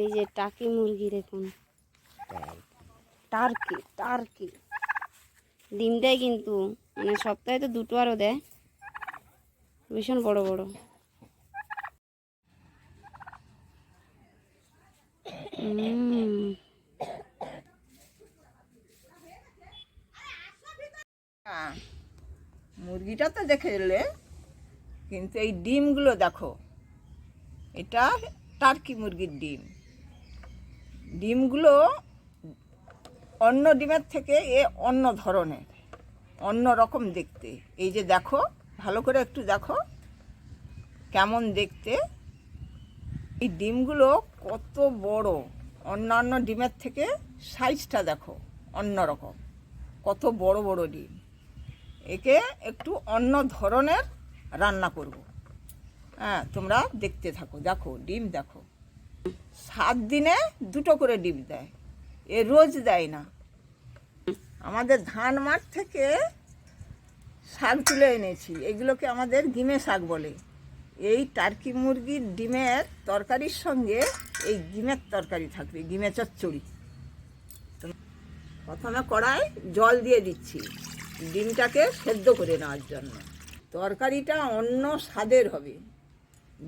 এই যে টাকি মুরগি দেখুন। Turkey turkey. ডিম দেয় কিন্তু মানে সপ্তাহে তো দুটো আরও দেয়। ভীষণ বড় বড়। মুরগিটা তো দেখে এলে, কিন্তু এই ডিমগুলো দেখো, এটা টার্কি মুরগির ডিম। ডিমগুলো অন্য ডিমের থেকে এ অন্য ধরনের, অন্য রকম দেখতে। এই যে দেখো, ভালো করে একটু দেখো কেমন দেখতে। এই ডিমগুলো কত বড়, অন্যান্য ডিমের থেকে সাইজটা দেখো, অন্য রকম। কত বড় বড় ডিম। একে একটু অন্য ধরনের রান্না করব। হ্যাঁ তোমরা দেখতে থাকো, দেখো, ডিম দেখো। সাত দিনে দুটো করে ডিম দেয়। এ রোজ দেয় না। আমাদের ধান মাঠ থেকে শাক তুলে এনেছি। এগুলোকে আমাদের গিমে শাক বলে। এই টার্কি মুরগির ডিমের তরকারির সঙ্গে এই ডিমের তরকারি থাকবে ডিমে চচ্চড়ি। প্রথমে কড়াই জল দিয়ে দিচ্ছি, ডিমটাকে সেদ্ধ করে নেওয়ার জন্য। তরকারিটা অন্য স্বাদের হবে।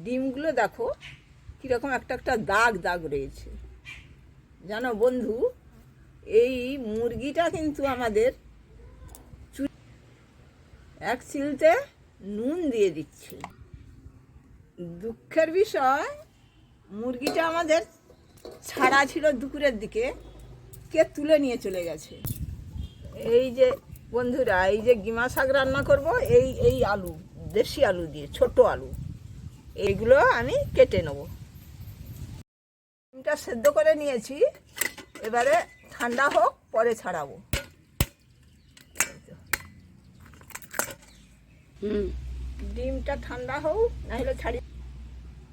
ডিমগুলো দেখো কীরকম একটা একটা দাগ দাগ রয়েছে। জানো বন্ধু, এই মুরগিটা কিন্তু আমাদের এক চিলতে নুন দিয়ে দিচ্ছি। দুঃখের বিষয়, মুরগিটা আমাদের ছাড়া ছিল দুপুরের দিকে, কে তুলে নিয়ে চলে গেছে। এই যে বন্ধুরা, এই যে গিমা শাক রান্না করব, এই এই আলু, দেশি আলু দিয়ে, ছোট আলু। এইগুলো আমি কেটে নেব। ডিমটা সেদ্ধ করে নিয়েছি। এবারে ঠান্ডা হোক পরে ছাড়াবো। হুম। ডিমটা ঠান্ডা হোক নাহলে ছাড়ি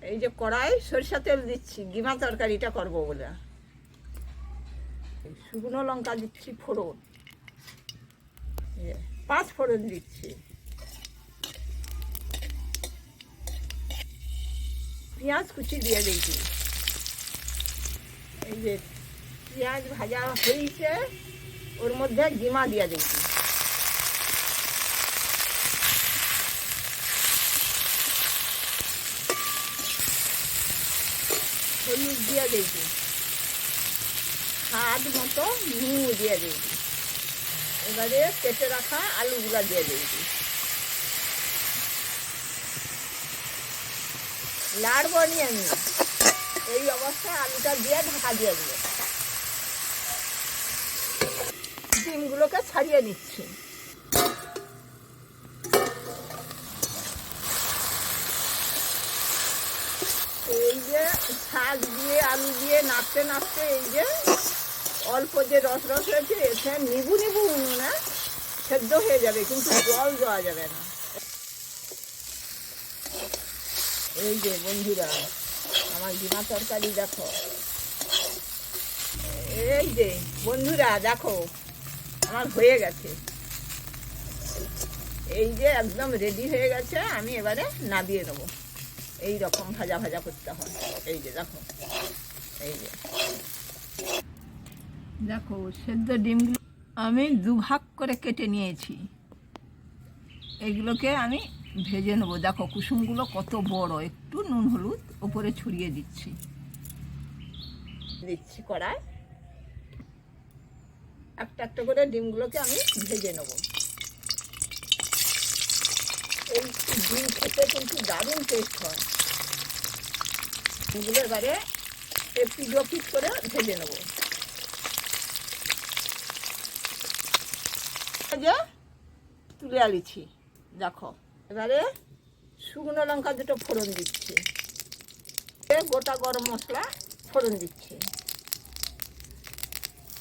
এই যে কড়াই সরিষা তেল দিচ্ছি গিমা তরকারিটা করব বলে। শুকনো লঙ্কা দিচ্ছি ফোড়ন। পাঁচ ফোড়ন দিচ্ছি। পেঁয়াজ কুচি দিয়ে দিয়েছি। এই পেঁয়াজ ভাজা হয়েছে, ওর মধ্যে গিমা দিয়ে দিয়েছি হলুদ দিয়ে দিয়েছি স্বাদ মতো নুন দিয়ে দিয়েছি এবারে কেটে রাখা আলুগুলা দিয়ে দিয়েছি লাড়বো নি আমি। এই অবস্থায় আলুটা দিয়ে ঢাকা দিয়ে দেবো। ডিমগুলোকে ছাড়িয়ে নিচ্ছি। এই যে শাক দিয়ে, আলু দিয়ে নাড়তে নাড়তে এই যে অল্প যে রস রস হয়েছে এসে নিবু নিবু না সেদ্ধ হয়ে যাবে, কিন্তু জল দেওয়া যাবে না। এই যে বন্ধুরা আমার ডিমা তরকারি দেখো। এই যে, বন্ধুরা, দেখো, আমার হয়ে গেছে। এই যে একদম রেডি হয়ে গেছে, আমি এবারে নাবিয়ে নেব এই রকম ভাজা ভাজা করতে হয়। এই যে, দেখো, এই যে। দেখো, সেদ্ধ ডিমগুলো আমি দুভাগ করে কেটে নিয়েছি। এগুলোকে আমি ভেজে নেব। দেখো, কুসুমগুলো কত বড়। একটু নুন, হলুদ ওপরে ছড়িয়ে দিচ্ছি। দিচ্ছি কড়ায় একটা একটা করে ডিমগুলোকে আমি ভেজে নেব। এই ডিম খেতে কিন্তু দারুণ টেস্ট হয়। এগুলো এবারে একটু পিস করে ভেজে নেব। তুলে আলিছি দেখো। এবারে শুকনো লঙ্কা দুটো ফোড়ন দিচ্ছি। গোটা গরম মশলা ফোড়ন দিচ্ছি।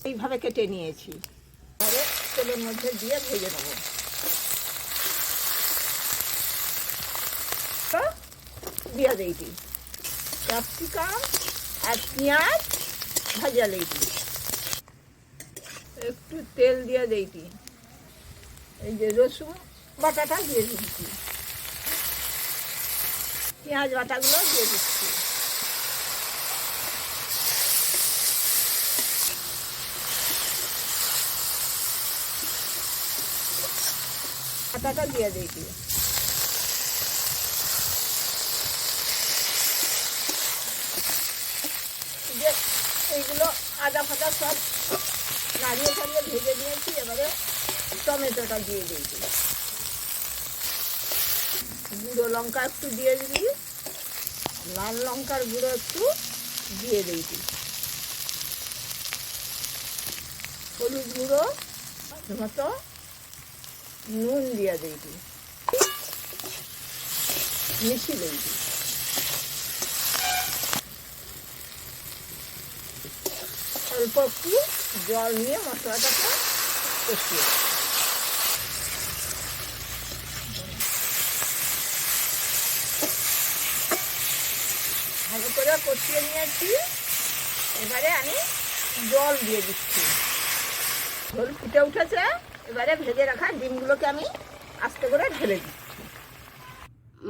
এইভাবে কেটে নিয়েছি। এবারে তেলের মধ্যে দিয়ে ভেজে নেব। দিয়া দিয়েছি ক্যাপসিকাম আর পেঁয়াজ ভাজা লেগেছি একটু তেল দিয়ে দিয়েছি এই যে রসুন বাটাটা দিয়ে দিচ্ছি। পেঁয়াজ বাটাগুলো দিয়ে দিচ্ছি। বাটাটা দিয়ে দিয়েছি যে এইগুলো আদা ফাটা সব নাড়িয়ে ছাড়িয়ে ভেজে দিয়েছি এবারে টমেটোটা দিয়ে দিয়েছি গুঁড়ো লঙ্কা একটু দিয়ে দিবি। লাল লঙ্কার গুঁড়ো একটু দিয়ে দিয়েছি হলুদ গুঁড়ো মতো নুন দিয়ে দিয়েছি মিশিয়ে দিয়েছি অল্প একটু জল নিয়ে মশলাটাকে কষিয়ে দেব। ভালো করে কষিয়ে নিয়েছি। এবারে আমি জল দিয়ে দিচ্ছি। ঝোল ফুটে উঠেছে। এবারে ভেজে রাখা ডিমগুলোকে আমি আস্তে করে ঢেলে দিচ্ছি।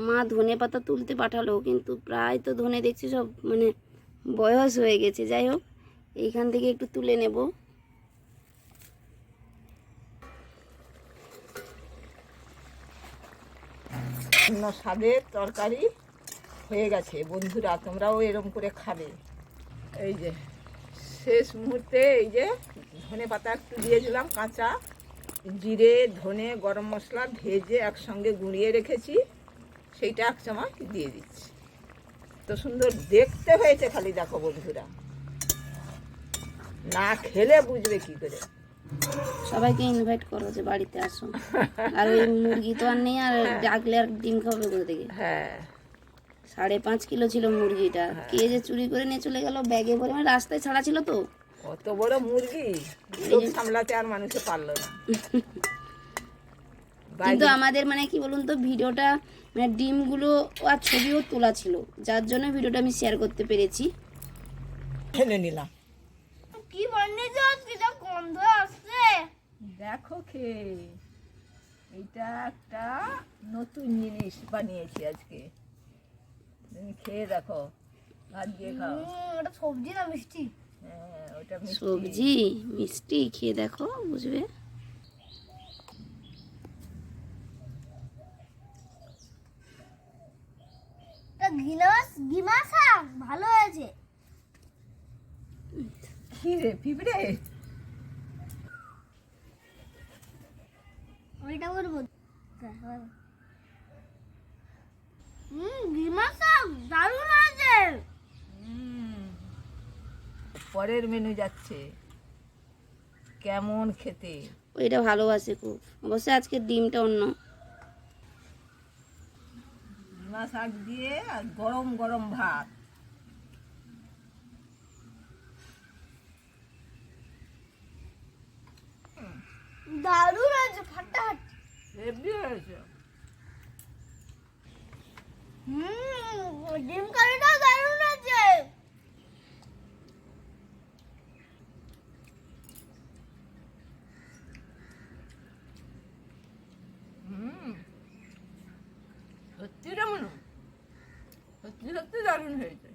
মা ধনে পাতা তুলতে পাঠালো কিন্তু প্রায় তো ধনে দেখছি সব মানে বয়স হয়ে গেছে। যাই হোক এইখান থেকে একটু তুলে নেব। স্বাদের তরকারি হয়ে গেছে বন্ধুরা তোমরাও এরম করে খাবে। এই যে শেষ মুহূর্তে এই যে ধনে পাতা একটু দিয়ে দিলাম কাঁচা জিরে ধনে গরম মশলা ভেজে একসঙ্গে গুঁড়িয়ে রেখেছি সেইটা এক চামচ দিয়ে দিচ্ছি। তো সুন্দর দেখতে হয়েছে খালি দেখো বন্ধুরা। না খেলে বুঝবে কি করে। সবাইকে ইনভাইট করো যে বাড়িতে আসো। আর ওই মুরগি তো আর নেই আর ডাকলে আর ডিম খাবে কোথা থেকে? হ্যাঁ। সাড়ে পাঁচ কিলো ছিল মুরগিটা। কে যে চুরি করে নিয়ে চলে গেল ব্যাগে ভরে মানে রাস্তায় ছাড়া ছিল তো। অত বড় মুরগি? সামলাতে আর মানুষে পারল না। কিন্তু আমাদের মানে কি বলুন তো ভিডিওটা মানে ডিমগুলো আর ছবিও তোলা ছিল। যার জন্য ভিডিওটা আমি শেয়ার করতে পেরেছি। ঠেলে নিলাম। কি বানিয়েছো আজকে যা গন্ধ আসছে? দেখো খেয়ে এটা একটা নতুন জিনিস বানিয়েছি আজকে। তুমি খেয়ে দেখো। ভাত দিয়ে খাও। ওটা সবজি না মিষ্টি? হ্যাঁ ওটা সবজি মিষ্টি খেয়ে দেখো বুঝবে? গিলাস গিমা শাক ভালো হয়েছে। কি রে পিঁপড়ে? ওইটা করব হুম গিমা শাক দারুণ হয়েছে পরের মেনু যাচ্ছে। কেমন খেতে? ওইটা ভালোবাসে খুব। অবশ্যই আজকে ডিমটা অন্য। ডিমা শাক দিয়ে আর গরম গরম ভাত। দারুণ হয়েছে ফাটাফাটি। হেভি হয়েছে। হুম ডিম কারিটা দারুণ হয়েছে হুম সত্যি কেমন সত্যি সত্যি দারুণ হয়েছে